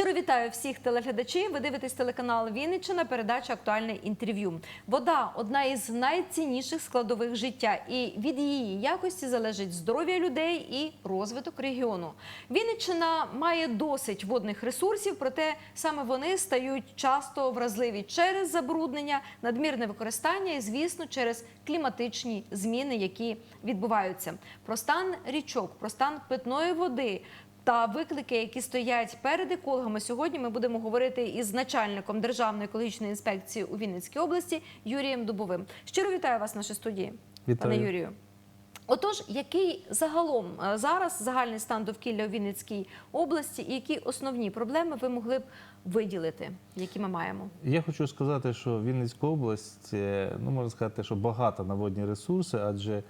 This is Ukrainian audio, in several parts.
Щиро вітаю всіх телеглядачів. Ви дивитесь телеканал Вінниччина, передача Актуальне інтерв'ю. Вода одна із найцінніших складових життя, і від її якості залежить здоров'я людей і розвиток регіону. Вінниччина має досить водних ресурсів, проте саме вони стають часто вразливі через забруднення, надмірне використання і, звісно, через кліматичні зміни, які відбуваються. Про стан річок, про стан питної води. Та виклики, які стоять перед екологами, сьогодні ми будемо говорити із начальником Державної екологічної інспекції у Вінницькій області Юрієм Дубовим. Щиро вітаю вас в нашій студії, Вітаю. пане Юрію. Отож, який загалом е, зараз загальний стан довкілля у Вінницькій області, і які основні проблеми ви могли б виділити, які ми маємо? Я хочу сказати, що Вінницька область, е, ну можна сказати, що багата на водні ресурси, адже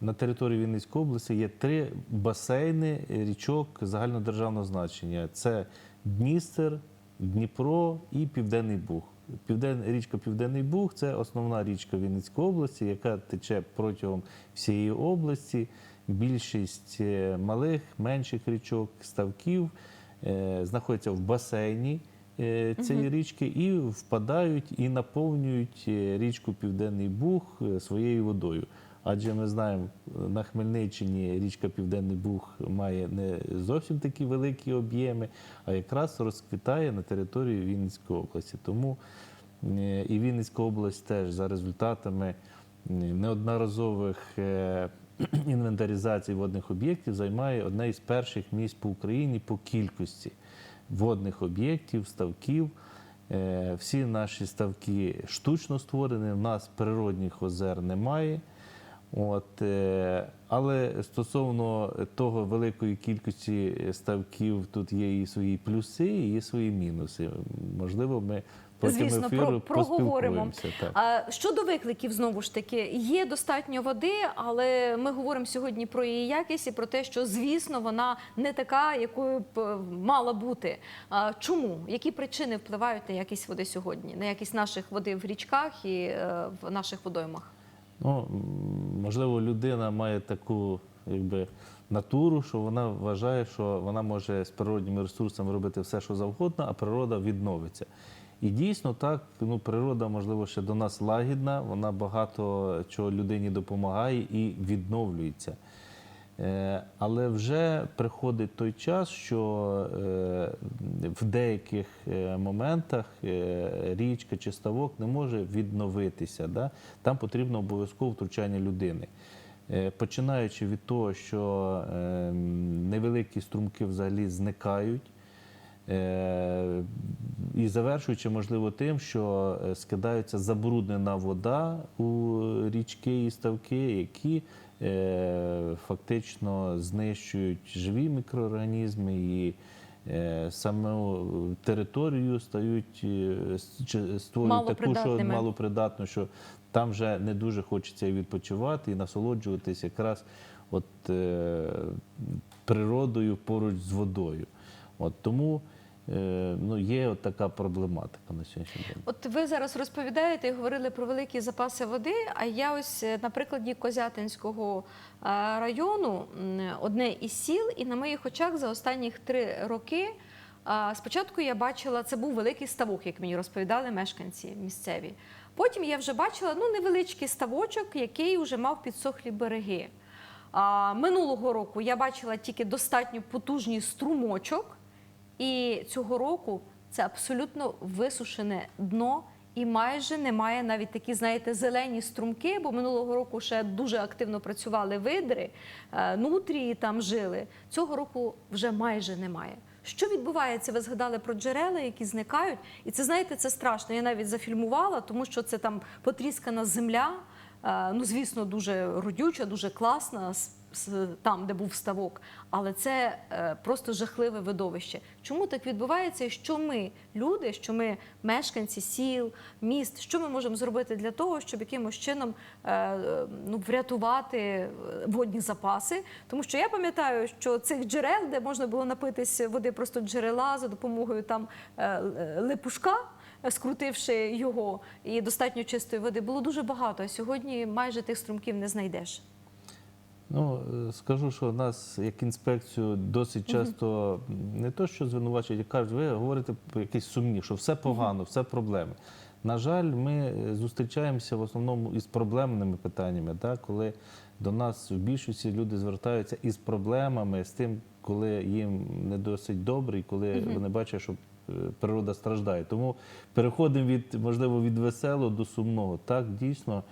на території Вінницької області є три басейни річок загальнодержавного значення: це Дністер, Дніпро і Південний Буг. Півден... Річка Південний Буг це основна річка Вінницької області, яка тече протягом всієї області. Більшість е, малих, менших річок, ставків е, знаходяться в басейні е, цієї річки і впадають і наповнюють е, річку Південний Буг е, своєю водою. Адже ми знаємо, на Хмельниччині річка Південний Буг має не зовсім такі великі об'єми, а якраз розквітає на території Вінницької області. Тому е, і Вінницька область теж за результатами е, неодноразових е, інвентаризацій водних об'єктів займає одне із перших місць по Україні по кількості водних об'єктів, ставків. Всі наші ставки штучно створені, в нас природних озер немає. От, е, але стосовно того великої кількості ставків, тут є і свої плюси, і є свої мінуси. Можливо, ми потім Звісно, ефіру про, проговоримо. Так. А щодо викликів, знову ж таки, є достатньо води, але ми говоримо сьогодні про її якість і про те, що звісно вона не така, якою б е, мала бути. А чому? Які причини впливають на якість води сьогодні, на якість наших води в річках і е, в наших водоймах? Ну, можливо, людина має таку якби, натуру, що вона вважає, що вона може з природніми ресурсами робити все, що завгодно, а природа відновиться. І дійсно так, ну, природа, можливо, ще до нас лагідна, вона багато чого людині допомагає і відновлюється. Е, Але вже приходить той час, що е, в деяких е, моментах річка чи ставок не може відновитися. Там потрібно обов'язково втручання людини. Починаючи від того, що невеликі струмки взагалі зникають. І завершуючи, можливо, тим, що скидається забруднена вода у річки і ставки, які фактично знищують живі мікроорганізми і е, саму територію стають е, створюють таку, що малопридатну, що там вже не дуже хочеться і відпочивати і насолоджуватись якраз от, е, природою поруч з водою. От тому е, ну, є от така проблематика на сьогоднішній день. От ви зараз розповідаєте і говорили про великі запаси води. А я ось е, на прикладі Козятинського е, району одне із сіл, і на моїх очах за останніх три роки. Спочатку я бачила, це був великий ставок, як мені розповідали мешканці місцеві. Потім я вже бачила ну, невеличкий ставочок, який вже мав підсохлі береги. Минулого року я бачила тільки достатньо потужний струмочок, і цього року це абсолютно висушене дно. І майже немає навіть такі, знаєте, зелені струмки, бо минулого року ще дуже активно працювали видри, е, нутрії там жили. Цього року вже майже немає. Що відбувається? Ви згадали про джерела, які зникають, і це знаєте, це страшно. Я навіть зафільмувала, тому що це там потріскана земля. е, Ну, звісно, дуже родюча, дуже класна, там, де був ставок. Але це е, просто жахливе видовище. Чому так відбувається? І що ми, люди, що ми мешканці сіл, міст, що ми можемо зробити для того, щоб якимось чином е, ну, врятувати е, водні запаси? Тому що я пам'ятаю, що цих джерел, де можна було напитись води просто джерела за допомогою там липушка. Скрутивши його і достатньо чистої води, було дуже багато. А сьогодні майже тих струмків не знайдеш. Ну, е, скажу, що нас як інспекцію досить часто не то, що звинувачують, а кажуть, ви говорите про якісь сумні, що все погано, все проблеми. На жаль, ми е, зустрічаємося в основному із проблемними питаннями, да, коли до нас в більшості люди звертаються із проблемами, з тим, коли їм не досить добре, і коли вони бачать, що е, природа страждає. Тому переходимо від, можливо, від веселого до сумного. Так, дійсно.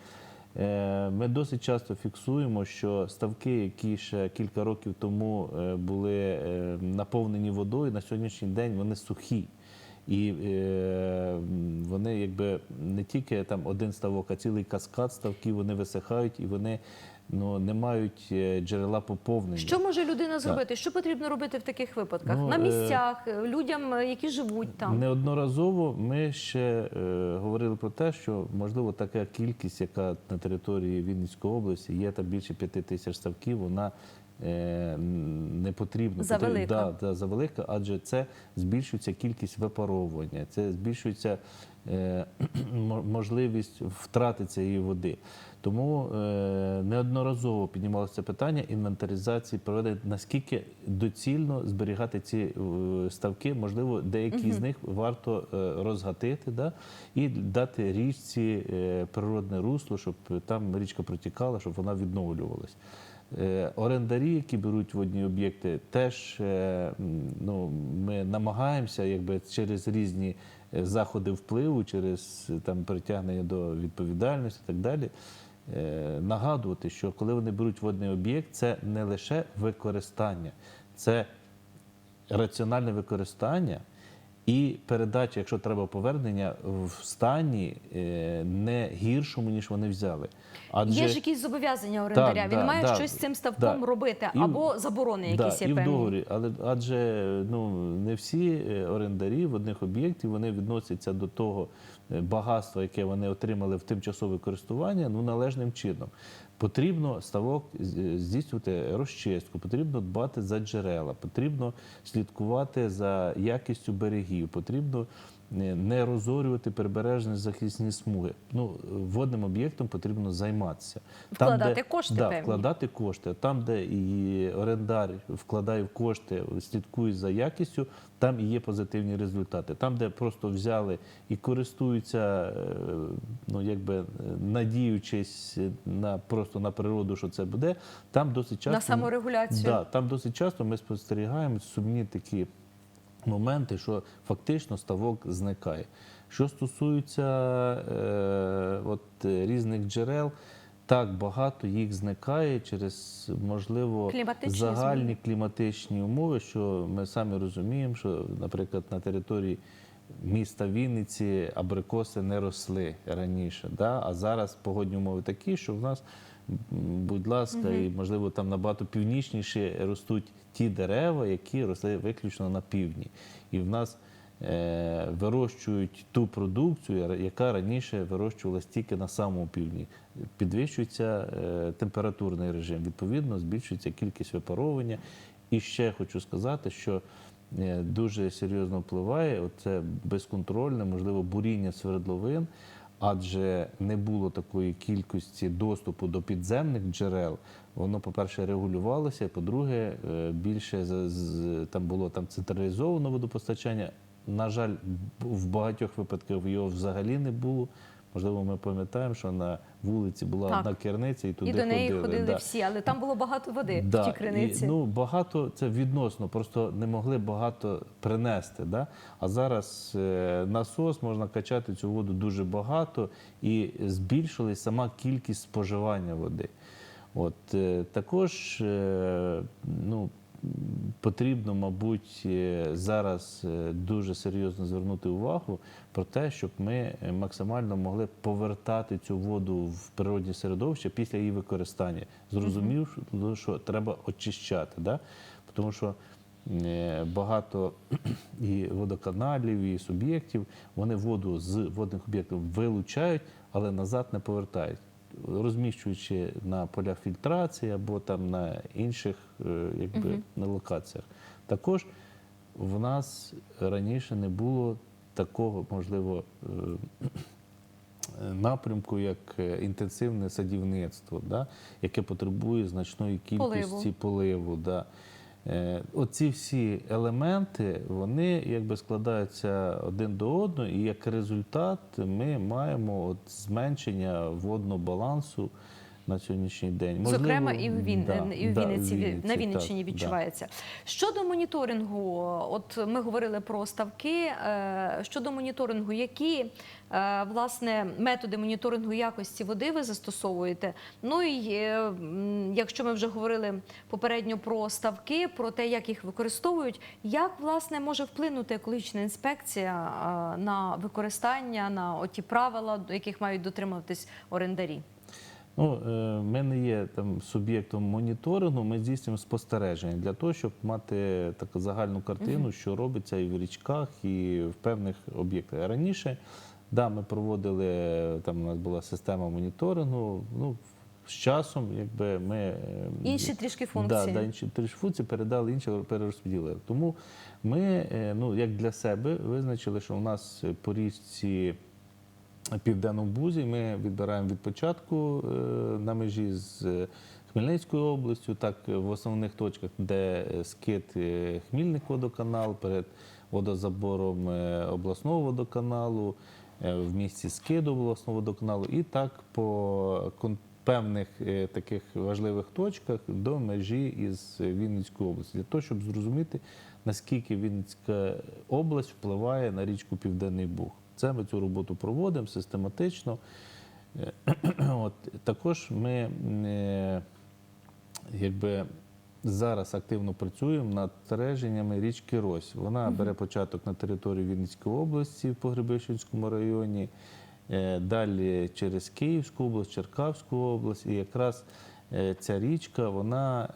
Е, Ми досить часто фіксуємо, що ставки, які ще кілька років тому е, були е, наповнені водою, на сьогоднішній день вони сухі. І вони якби не тільки там один ставок, а цілий каскад ставків вони висихають і вони ну, не мають е, джерела поповнення. Що може людина зробити? Що потрібно робити в таких випадках? Ну, На е, місцях, е, людям, е, які живуть там. Неодноразово ми ще е, говорили про те, що можливо така кількість, яка на території Вінницької області є там більше п'яти тисяч ставків, вона не потрібна. Завелика. Да, да, завелика, адже це збільшується кількість випаровування, це збільшується е, можливість втрати цієї води. Тому е, неодноразово піднімалося питання інвентаризації проведення, наскільки доцільно зберігати ці е, ставки, можливо, деякі з них варто е, розгатити да, і дати річці е, природне русло, щоб там річка протікала, щоб вона відновлювалась. Е, Орендарі, які беруть водні об'єкти, теж е, ну, ми намагаємося якби, через різні е, заходи впливу, через там, притягнення до відповідальності і так далі, нагадувати, що коли вони беруть водний об'єкт, це не лише використання, це раціональне використання і передача, якщо треба повернення, в стані е, не гіршому, ніж вони взяли. Адже Є ж якісь зобов'язання орендаря. Так, Він да, має да, щось з цим ставком да. робити, І або заборони якісь да, є і в певні. договорі, але адже ну не всі е, орендарі водних об'єктів вони відносяться до того е, багатства, яке вони отримали в тимчасове користування, ну належним чином. Потрібно ставок здійснювати розчистку, потрібно дбати за джерела, потрібно слідкувати за якістю берегів, потрібно не розорювати прибережні захисні смуги. Ну, водним об'єктом потрібно займатися. Вкладати кошти да, певні. вкладати кошти. Там, де і орендар вкладає в кошти, слідкує за якістю, там і є позитивні результати. Там, де просто взяли і користуються, е, ну якби е, надіючись на просто на природу, що це буде, там досить часто На саморегуляцію. Да, там досить часто ми спостерігаємо сумні такі моменти, що фактично ставок зникає. Що стосується е, от, е, різних джерел, так багато їх зникає через, можливо, Кліматичні загальні зміни. кліматичні умови, що ми самі розуміємо, що, наприклад, на території міста Вінниці абрикоси не росли раніше, да? а зараз погодні умови такі, що в нас, будь ласка, і можливо там набагато північніше ростуть ті дерева, які росли виключно на півдні. І в нас е, вирощують ту продукцію, яка раніше вирощувалась тільки на самому півдні. Підвищується е, температурний режим, відповідно, збільшується кількість випаровування. І ще хочу сказати, що е, дуже серйозно впливає оце безконтрольне, можливо, буріння свердловин, адже не було такої кількості доступу до підземних джерел. Воно, по-перше, регулювалося, по-друге, е, більше там було там централізоване водопостачання. На жаль, в багатьох випадках його взагалі не було. Можливо, ми пам'ятаємо, що на вулиці була Так. одна керниця, і туди І до неї ходили. ходили да. всі, але там було багато води в тій криниці. І, ну, багато це відносно, просто не могли багато принести. Да? А зараз е, насос можна качати цю воду дуже багато і збільшилась сама кількість споживання води. От, е, також е, ну, потрібно, мабуть, е, зараз е, дуже серйозно звернути увагу про те, щоб ми максимально могли повертати цю воду в природне середовище після її використання. Зрозумів, що- що треба очищати. Да? Тому що е, багато і водоканалів, і суб'єктів вони воду з водних об'єктів вилучають, але назад не повертають розміщуючи на полях фільтрації або там на інших е, якби, на локаціях. Також в нас раніше не було такого, можливо, е, напрямку як е, інтенсивне садівництво, да, яке потребує значної кількості Поливу. поливу. Да. Е, Оці всі елементи вони якби складаються один до одного, і як результат ми маємо от зменшення водного балансу на сьогоднішній день. Зокрема, і в, Він... да, і в да, в Вінниці, на Вінниччині так, да. відчувається. Щодо моніторингу, от ми говорили про ставки. е, Щодо моніторингу, які е, власне методи моніторингу якості води ви застосовуєте? Ну і е, якщо ми вже говорили попередньо про ставки, про те, як їх використовують, як власне може вплинути екологічна інспекція е, на використання, на оті правила, до яких мають дотримуватись орендарі? Ну, е, ми не є там суб'єктом моніторингу, ми здійснюємо спостереження для того, щоб мати таку загальну картину, що робиться і в річках, і в певних об'єктах. Раніше, да, ми проводили, там у нас була система моніторингу. Ну, з часом, якби ми е, Інші трішки функції. Да, да, інші трішки функції передали інші перерозподілили. Тому ми, е, ну як для себе, визначили, що у нас по річці Південному Бузі ми відбираємо від початку е, на межі з е, Хмельницькою областю, так е, в основних точках, де скид Хмільник водоканал перед водозабором обласного водоканалу, в місті Скиду обласного водоканалу, і так по певних таких важливих точках до межі із Вінницькою областю, для того, щоб зрозуміти, наскільки Вінницька область впливає на річку Південний Буг. Це ми цю роботу проводимо систематично. Е, От, також ми е, якби, зараз активно працюємо над стереженнями річки Рось. Вона бере початок на території Вінницької області в Погребищенському районі, е, далі через Київську область, Черкаську область. І якраз ця річка вона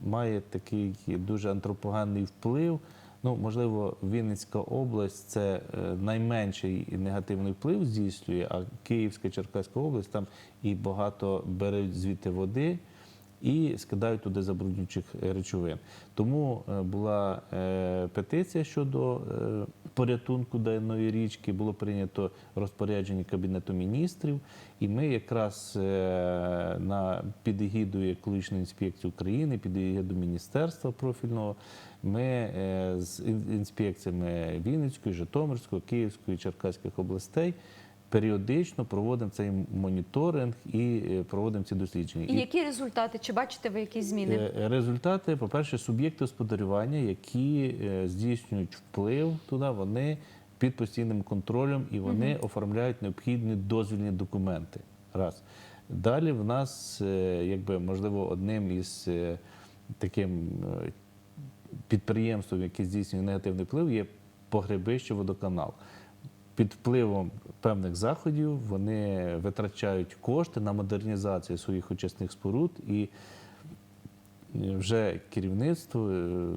має такий дуже антропогенний вплив. Ну, можливо, Вінницька область це е, найменший негативний вплив здійснює, а Київська, Черкаська область там і багато беруть звідти води і скидають туди забруднюючих е, речовин. Тому е, була е, петиція щодо порятунку даної річки, було прийнято розпорядження Кабінету міністрів, і ми якраз на під екологічної інспекції України, під міністерства профільного, ми з інспекціями Вінницької, Житомирської, Київської, Черкаських областей. Періодично проводимо цей моніторинг і е, проводимо ці дослідження. І які результати? Чи бачите ви якісь зміни? Е, Результати, по-перше, суб'єкти господарювання, які е, здійснюють вплив туди, вони під постійним контролем і вони оформляють необхідні дозвільні документи. Раз. Далі в нас, е, якби, можливо, одним із е, таким е, підприємством, яке здійснює негативний вплив, є погребище водоканал. Під впливом певних заходів вони витрачають кошти на модернізацію своїх очисних споруд і вже керівництво е,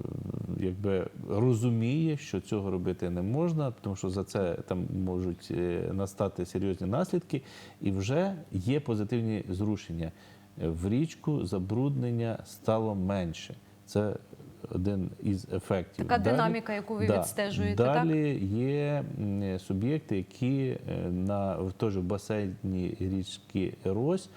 якби розуміє, що цього робити не можна, тому що за це там можуть е, настати серйозні наслідки, і вже є позитивні зрушення. Е, В річку забруднення стало менше. Це один із ефектів. Така Далі- динаміка, яку ви Да. відстежуєте, так? Далі є м, суб'єкти, які е, на в теж в басейні річки Рось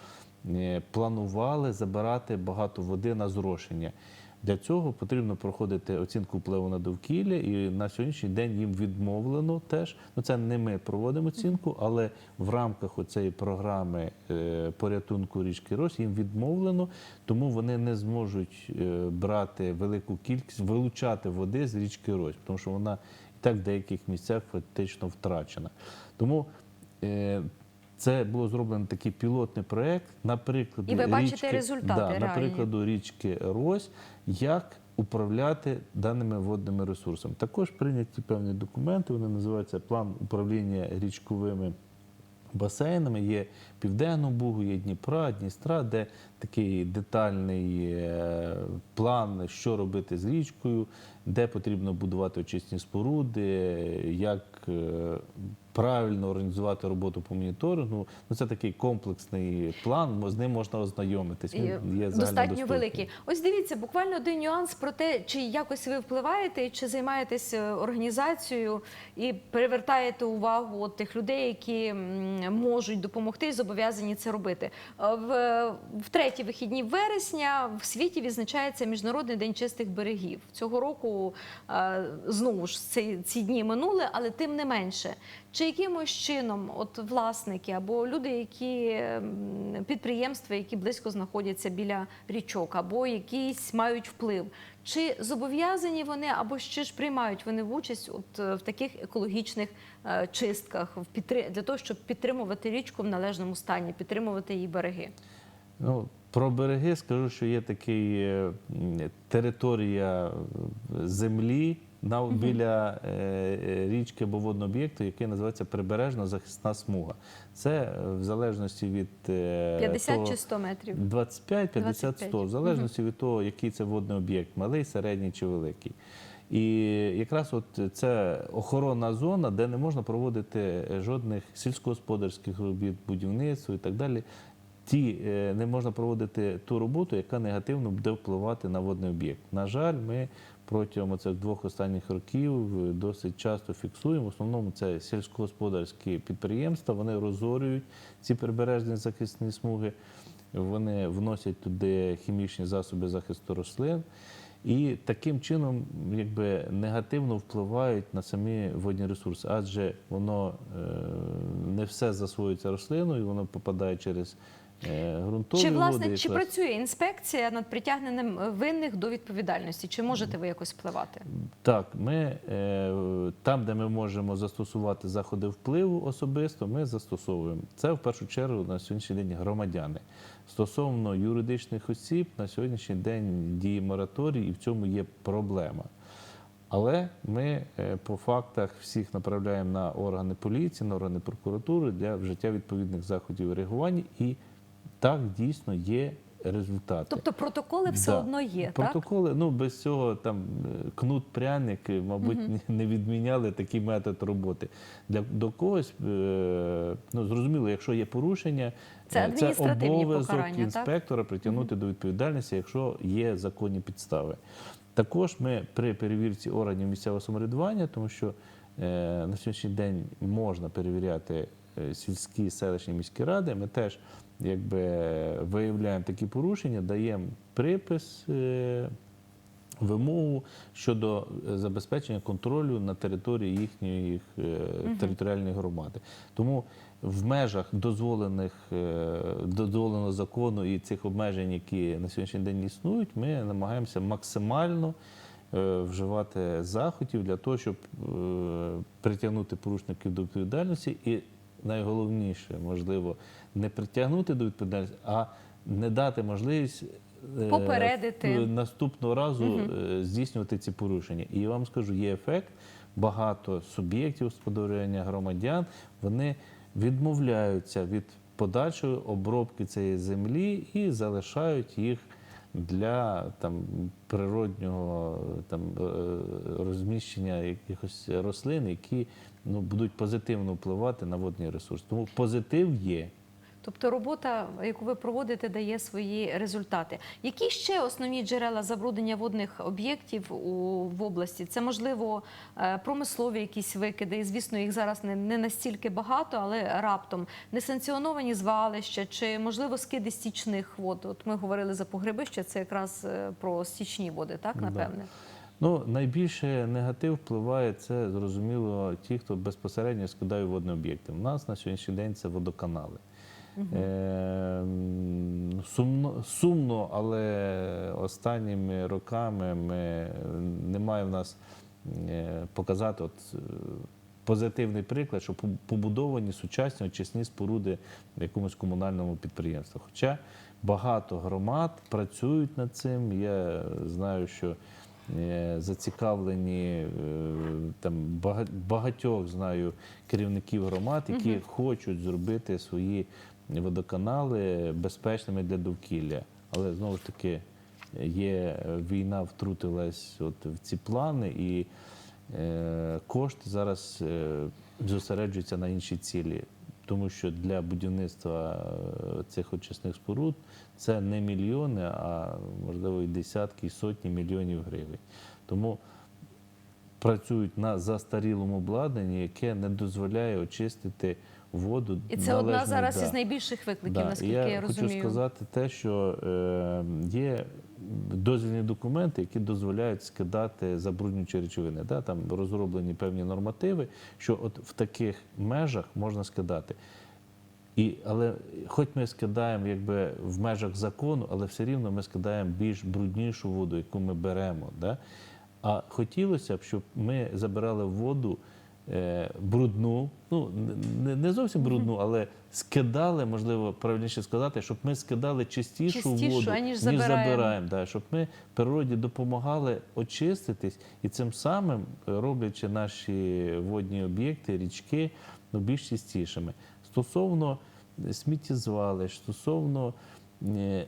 е, планували забирати багато води на зрошення. Для цього потрібно проходити оцінку впливу на довкілля, і на сьогоднішній день їм відмовлено теж. Ну це не ми проводимо оцінку, але в рамках цієї програми е, порятунку річки Рось їм відмовлено, тому вони не зможуть е, брати велику кількість, вилучати води з річки Рось, тому що вона і так в деяких місцях фактично втрачена. Тому е, це було зроблено такий пілотний проєкт, наприклад, І ви бачите річки, результати да, наприклад, річки Рось, як управляти даними водними ресурсами. Також прийняті певні документи, вони називаються план управління річковими басейнами. Є Південного Бугу, є Дніпра, Дністра, де такий детальний е, план, що робити з річкою, де потрібно будувати очисні споруди, як е, правильно організувати роботу по моніторингу. Ну, це такий комплексний план, з ним можна ознайомитись. Він є достатньо великі. Ось дивіться, буквально один нюанс про те, чи якось ви впливаєте, чи займаєтесь е, організацією і привертаєте увагу от тих людей, які можуть допомогти і зобов'язані це робити. Е, В, в треті вихідні вересня в світі відзначається Міжнародний день чистих берегів. Цього року е, знову ж ці, ці дні минули, але тим не менше. Чи якимось чином, от власники або люди, які підприємства, які близько знаходяться біля річок, або якісь мають вплив, чи зобов'язані вони, або ще ж приймають вони в участь от е, в таких екологічних е, чистках в для того, щоб підтримувати річку в належному стані, підтримувати її береги? Ну, про береги скажу, що є такий е, територія землі на, біля е, е, річки або водного об'єкту, який називається прибережна захисна смуга. Це е, в залежності від е, 50 того, чи 100 метрів? 25, 50, 100, в залежності від того, який це водний об'єкт, малий, середній чи великий. І якраз от це охоронна зона, де не можна проводити жодних сільськогосподарських робіт, будівництво і так далі. Ті е, не можна проводити ту роботу, яка негативно буде впливати на водний об'єкт. На жаль, ми протягом цих двох останніх років е, досить часто фіксуємо. В основному це сільськогосподарські підприємства. Вони розорюють ці прибережні захисні смуги. Вони вносять туди хімічні засоби захисту рослин. І таким чином якби негативно впливають на самі водні ресурси, адже воно е, не все засвоюється рослиною, воно попадає через ґрунтові Чи власне води. чи якраз. працює інспекція над притягненням е, винних до відповідальності? Чи можете ви якось впливати? Так, ми е, там, де ми можемо застосувати заходи впливу особисто, ми застосовуємо. Це в першу чергу на сьогоднішній день громадяни. Стосовно юридичних осіб, на сьогоднішній день діє мораторій, і в цьому є проблема. Але ми е, по фактах всіх направляємо на органи поліції, на органи прокуратури для вжиття відповідних заходів реагування, і так дійсно є результати. Тобто протоколи все Да. одно є, так? Протоколи, ну без цього там е, кнут пряник, е, мабуть, не- не відміняли такий метод роботи. Для до когось, е, ну зрозуміло, якщо є порушення, Це е, адміністративні обов'язок так? інспектора притягнути до відповідальності, якщо є законні підстави. Також ми при перевірці органів місцевого самоврядування, тому що е, на сьогоднішній день можна перевіряти сільські селищні міські ради. Ми теж якби виявляємо такі порушення, даємо припис. е, Вимогу щодо е, забезпечення контролю на території їхньої е, територіальної громади. Тому в межах дозволених е, дозволеного закону і цих обмежень, які на сьогоднішній день існують, ми намагаємося максимально е, вживати заходів для того, щоб е, притягнути порушників до відповідальності, і найголовніше, можливо, не притягнути до відповідальності, а не дати можливість. е, Попередити. наступного разу е, здійснювати ці порушення. І я вам скажу, є ефект. Багато суб'єктів господарювання громадян вони відмовляються від подальшої обробки цієї землі і залишають їх для там природнього там е, розміщення якихось рослин, які ну будуть позитивно впливати на водний ресурс. Тому позитив є. Тобто робота, яку ви проводите, дає свої результати. Які ще основні джерела забруднення водних об'єктів у, в області? Це можливо е, промислові якісь викиди. І, звісно, їх зараз не, не настільки багато, але раптом несанкціоновані звалища чи можливо скиди стічних вод. От ми говорили за погребище, це якраз е, про стічні води, так Да. напевне. Ну, найбільше негатив впливає це, зрозуміло, ті, хто безпосередньо скидає водні об'єкти. У нас на сьогоднішній день це водоканали. Е, м, сумно, сумно, але останніми роками ми, немає в нас е, показати от, е, позитивний приклад, що побудовані сучасні очисні споруди в якомусь комунальному підприємстві. Хоча багато громад працюють над цим. Я знаю, що е, зацікавлені там багатьох знаю керівників громад, які хочуть зробити свої водоканали безпечними для довкілля. Але знову ж таки є війна, втрутилась от в ці плани, і е, кошти зараз е, зосереджуються на інші цілі. Тому що для будівництва е, цих очисних споруд це не мільйони, а можливо і десятки, і сотні мільйонів гривень. Тому працюють на застарілому обладнанні, яке не дозволяє очистити воду. І це одна зараз да. із найбільших викликів, Да, наскільки я, я, хочу сказати те, що е, є дозвільні документи, які дозволяють скидати забруднюючі речовини. Да? Там розроблені певні нормативи, що от в таких межах можна скидати. І, але хоч ми скидаємо якби в межах закону, але все рівно ми скидаємо більш бруднішу воду, яку ми беремо. Да? А хотілося б, щоб ми забирали воду брудну, ну не, не зовсім брудну, але скидали, можливо, правильніше сказати, щоб ми скидали чистішу, Чистішу, воду, аніж забираємо. забираємо. Да, щоб ми природі допомагали очиститись і цим самим е, роблячи наші водні об'єкти, річки ну, більш чистішими. Стосовно сміттєзвалищ, стосовно е,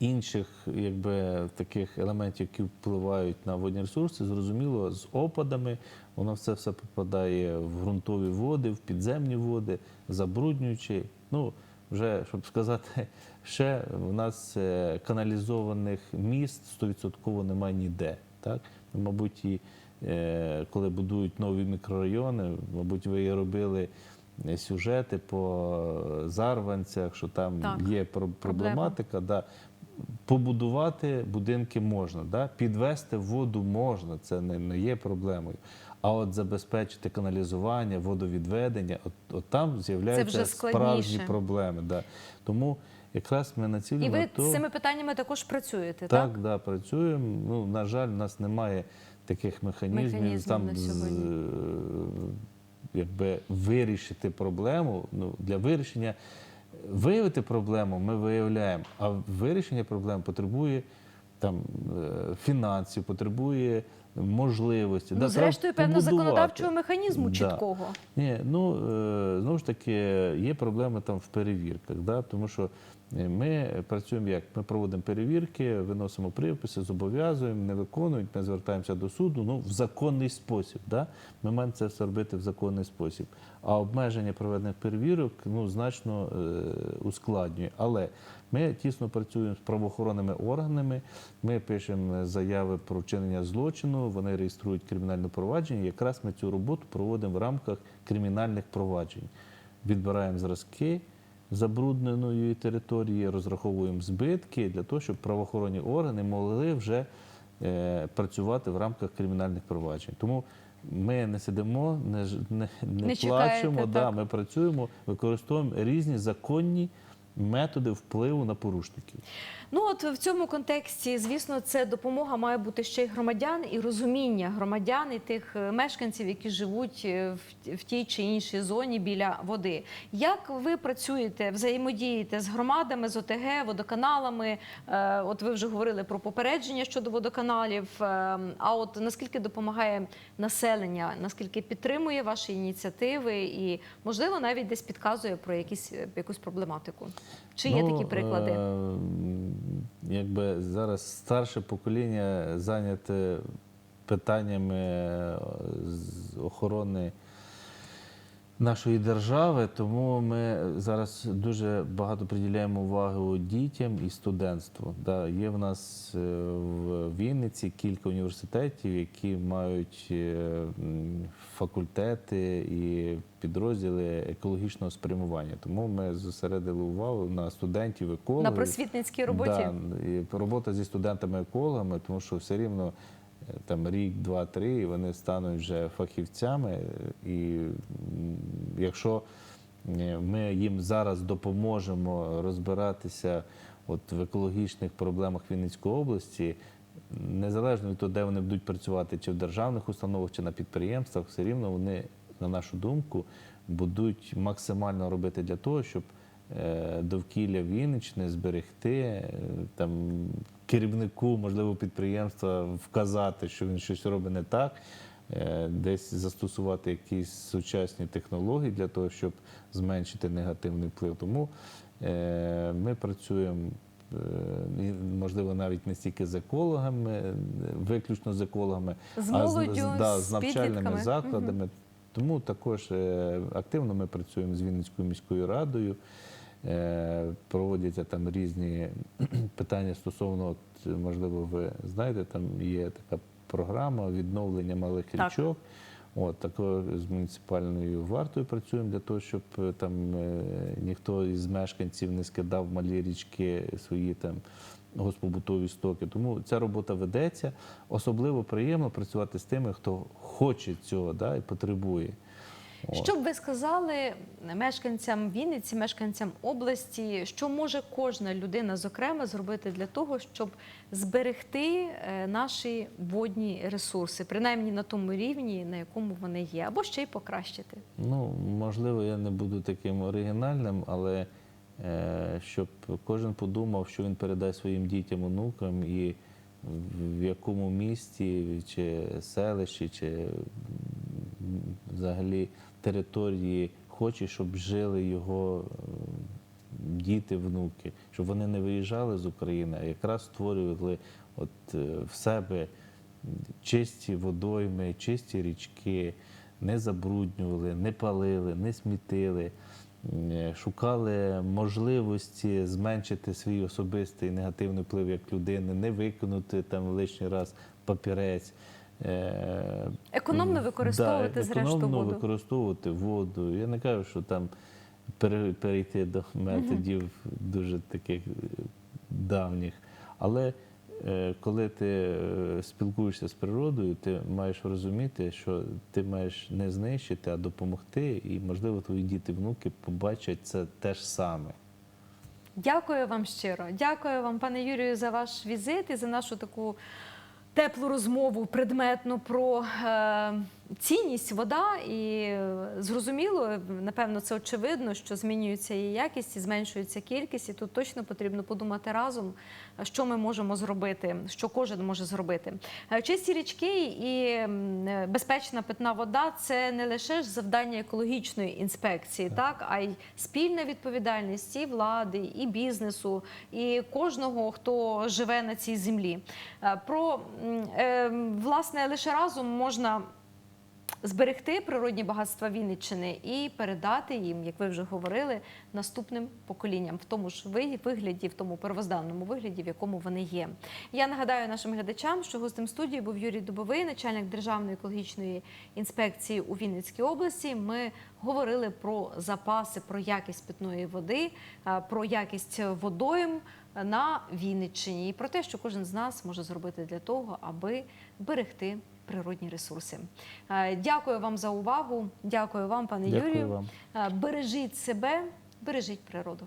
інших якби, таких елементів, які впливають на водні ресурси, зрозуміло, з опадами воно все все попадає в ґрунтові води, в підземні води, забруднюючи. Ну, вже, щоб сказати, ще в нас е, каналізованих міст 100% немає ніде. Так? Ну, Мабуть, і е, коли будують нові мікрорайони, мабуть, ви і робили е, сюжети по зарванцях, що там Так, є про- проблематика. Да. Побудувати будинки можна, да? підвести воду можна, це не, не є проблемою. А от забезпечити каналізування, водовідведення, от, от там з'являються справжні проблеми. Да. Тому якраз ми І ви то, з цими питаннями також працюєте, так? так, да, працюємо. Ну, на жаль, у нас немає таких механізмів, Механізмів там з- якби вирішити проблему. Ну, для вирішення виявити проблему ми виявляємо, а вирішення проблем потребує там е, фінансів, потребує можливості. Ну, Да, зрештою, певно, законодавчого механізму Да. чіткого. Ні, ну е, знову ж таки є проблеми там в перевірках, да? тому що е, ми працюємо як? Ми проводимо перевірки, виносимо приписи, зобов'язуємо, не виконують, ми звертаємося до суду ну, в законний спосіб. Да? Ми маємо це все робити в законний спосіб. А обмеження проведених перевірок ну, значно е, ускладнює. Але ми тісно працюємо з правоохоронними органами, ми пишемо заяви про вчинення злочину, вони реєструють кримінальне провадження. Якраз ми цю роботу проводимо в рамках кримінальних проваджень. Відбираємо зразки забрудненої території, розраховуємо збитки для того, щоб правоохоронні органи могли вже е, працювати в рамках кримінальних проваджень. Тому ми не сидимо, не, не, не, Не чекаєте, плачемо, да, так. ми працюємо, використовуємо різні законні методи впливу на порушників. Ну от в цьому контексті, звісно, це допомога має бути ще й громадян і розуміння громадян і тих е, мешканців, які живуть е, в, тій чи іншій зоні біля води. Як ви працюєте, взаємодієте з громадами, з ОТГ, водоканалами? Е, От ви вже говорили про попередження щодо водоканалів. А от наскільки допомагає населення, наскільки підтримує ваші ініціативи, і можливо навіть десь підказує про якісь якусь проблематику? Чи є Ну, такі приклади? е, Якби зараз старше покоління зайняте питаннями з охорони нашої держави, тому ми зараз дуже багато приділяємо уваги дітям і студентству. Да, є в нас е, в Вінниці кілька університетів, які мають е, факультети і підрозділи екологічного спрямування. Тому ми зосередили увагу на студентів екологів. На просвітницькій роботі? Да, і робота зі студентами-екологами, тому що все рівно там рік, два, три, і вони стануть вже фахівцями. І якщо е, ми їм зараз допоможемо розбиратися от в екологічних проблемах Вінницької області, незалежно від того, де вони будуть працювати, чи в державних установах, чи на підприємствах, все рівно вони, на нашу думку, будуть максимально робити для того, щоб е, довкілля Вінниччини зберегти, е, там керівнику, можливо, підприємства вказати, що він щось робить не так, е, десь застосувати якісь сучасні технології для того, щоб зменшити негативний вплив. Тому е, ми працюємо можливо, навіть не стільки з екологами, е, виключно з екологами, З а молоддю, да, з з навчальними підлітками. закладами. Тому також е, активно ми працюємо з Вінницькою міською радою. Е, Проводяться там різні питання стосовно, от, можливо, ви знаєте, там є така програма відновлення малих Так. річок. От також з муніципальною вартою працюємо для того, щоб е, там е, ніхто із мешканців не скидав малі річки свої там госпобутові стоки. Тому ця робота ведеться. Особливо приємно працювати з тими, хто хоче цього да, і потребує. Що б ви сказали мешканцям Вінниці, мешканцям області, що може кожна людина, зокрема, зробити для того, щоб зберегти е, наші водні ресурси, принаймні на тому рівні, на якому вони є, або ще й покращити? Ну, можливо, я не буду таким оригінальним, але е, щоб кожен подумав, що він передасть своїм дітям, онукам і в якому місті, чи селищі, чи взагалі території хоче, щоб жили його діти, внуки, щоб вони не виїжджали з України, а якраз створювали от е, в себе чисті водойми, чисті річки, не забруднювали, не палили, не смітили, е, шукали можливості зменшити свій особистий негативний вплив як людини, не викинути там лишній раз папірець. Е, Економно використовувати, да, зрештою, економно воду. використовувати воду. Я не кажу, що там перейти до методів дуже таких е, давніх. Але е, коли ти спілкуєшся з природою, ти маєш розуміти, що ти маєш не знищити, а допомогти, і, можливо, твої діти, внуки побачать це те ж саме. Дякую вам щиро. Дякую вам, пане Юрію, за ваш візит і за нашу таку теплу розмову предметну про е, цінність вода. І зрозуміло, напевно, це очевидно, що змінюється її якість і зменшується кількість. І тут точно потрібно подумати разом, що ми можемо зробити, що кожен може зробити. Е, Чисті річки і е, безпечна питна вода це не лише ж завдання екологічної інспекції, так а й спільна відповідальність і влади, і бізнесу, і кожного, хто живе на цій землі. Е, Про власне лише разом можна зберегти природні багатства Вінниччини і передати їм, як ви вже говорили, наступним поколінням в тому ж ви- вигляді, в тому первозданному вигляді, в якому вони є. Я нагадаю нашим глядачам, що гостем студії був Юрій Дубовий, начальник Державної екологічної інспекції у Вінницькій області. Ми говорили про запаси, про якість питної води, про якість водойм на Вінниччині і про те, що кожен з нас може зробити для того, аби берегти природні ресурси. Е, Дякую вам за увагу. Дякую вам, пане Дякую Юрію. вам. Е, Бережіть себе, бережіть природу.